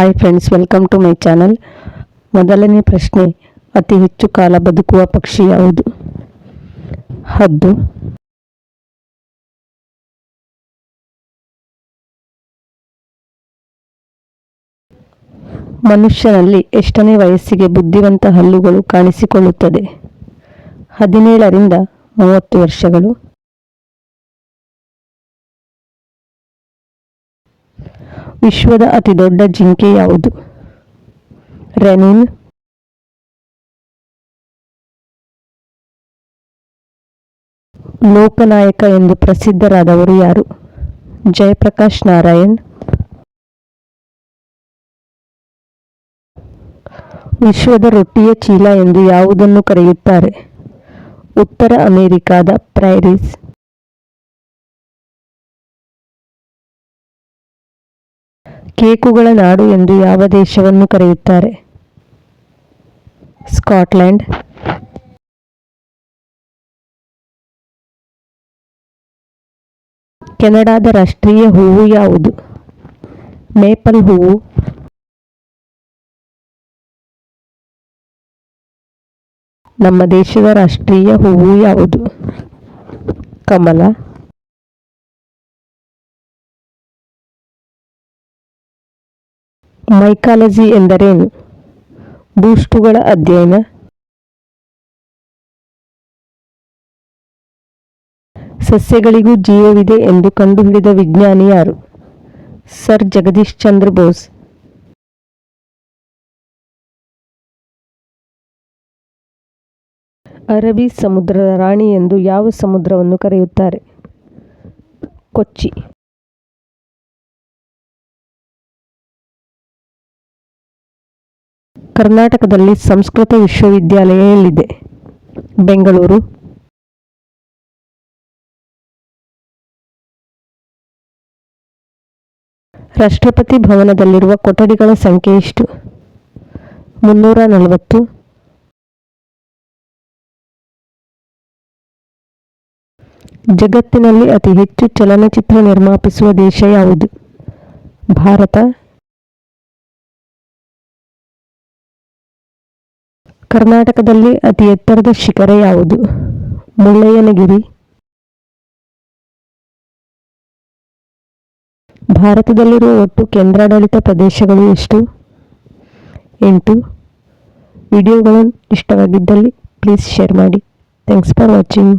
Hi friends welcome to my channel ಮೊದಲನೇ ಪ್ರಶ್ನೆ, ಅತಿ ಹೆಚ್ಚು ಕಾಲ ಬದುಕುವ ಪಕ್ಷಿ ಯಾವುದು? ಹದ್ದು. ಮನುಷ್ಯನಲ್ಲಿ ಎಷ್ಟನೇ ವಯಸ್ಸಿಗೆ ಬುದ್ಧಿವಂತ ಹಲ್ಲುಗಳು ಕಾಣಿಸಿಕೊಳ್ಳುತ್ತದೆ? ಹದಿನೇಳರಿಂದ ಮೂವತ್ತು ವರ್ಷಗಳು. ವಿಶ್ವದ ಅತಿ ದೊಡ್ಡ ಜಿಂಕೆ ಯಾವುದು? ರೆನಿನ್ ಲೋಕನಾಯಕ ಎಂದು ಪ್ರಸಿದ್ಧರಾದವರು ಯಾರು? ಜಯಪ್ರಕಾಶ್ ನಾರಾಯಣ್. ವಿಶ್ವದ ರೊಟ್ಟಿಯ ಚೀಲ ಎಂದು ಯಾವುದನ್ನು ಕರೆಯುತ್ತಾರೆ? ಉತ್ತರ ಅಮೆರಿಕಾದ ಪ್ರೈರಿಸ್ ಕೇಕುಗಳ ನಾಡು ಎಂದು ಯಾವ ದೇಶವನ್ನು ಕರೆಯುತ್ತಾರೆ? ಸ್ಕಾಟ್ಲೆಂಡ್ ಕೆನಡಾದ ರಾಷ್ಟ್ರೀಯ ಹೂವು ಯಾವುದು? ಮೇಪಲ್ ಹೂವು. ನಮ್ಮ ದೇಶದ ರಾಷ್ಟ್ರೀಯ ಹೂವು ಯಾವುದು? ಕಮಲ. ಮೈಕಾಲಜಿ ಎಂದರೇನು? ಬೂಸ್ಟುಗಳ ಅಧ್ಯಯನ. ಸಸ್ಯಗಳಿಗೂ ಜೀವವಿದೆ ಎಂದು ಕಂಡುಹಿಡಿದ ವಿಜ್ಞಾನಿ ಯಾರು? ಸರ್ ಜಗದೀಶ್ ಚಂದ್ರ ಬೋಸ್. ಅರಬ್ಬಿ ಸಮುದ್ರದ ರಾಣಿ ಎಂದು ಯಾವ ಸಮುದ್ರವನ್ನು ಕರೆಯುತ್ತಾರೆ? ಕೊಚ್ಚಿ. ಕರ್ನಾಟಕದಲ್ಲಿ ಸಂಸ್ಕೃತ ವಿಶ್ವವಿದ್ಯಾಲಯ ಎಲ್ಲಿದೆ ಬೆಂಗಳೂರು. ರಾಷ್ಟ್ರಪತಿ ಭವನದಲ್ಲಿರುವ ಕೊಠಡಿಗಳ ಸಂಖ್ಯೆ ಎಷ್ಟು? ಮುನ್ನೂರ ನಲವತ್ತು. ಜಗತ್ತಿನಲ್ಲಿ ಅತಿ ಹೆಚ್ಚು ಚಲನಚಿತ್ರ ನಿರ್ಮಾಪಿಸುವ ದೇಶ ಯಾವುದು? ಭಾರತ. ಕರ್ನಾಟಕದಲ್ಲಿ ಅತಿ ಎತ್ತರದ ಶಿಖರ ಯಾವುದು? ಮುಳ್ಳಯ್ಯನಗಿರಿ. ಭಾರತದಲ್ಲಿರುವ ಒಟ್ಟು ಕೇಂದ್ರಾಡಳಿತ ಪ್ರದೇಶಗಳು ಎಷ್ಟು? ಎಂಟು. ವಿಡಿಯೋಗಳು ಇಷ್ಟವಾಗಿದ್ದಲ್ಲಿ ಪ್ಲೀಸ್ ಶೇರ್ ಮಾಡಿ. Thanks for watching.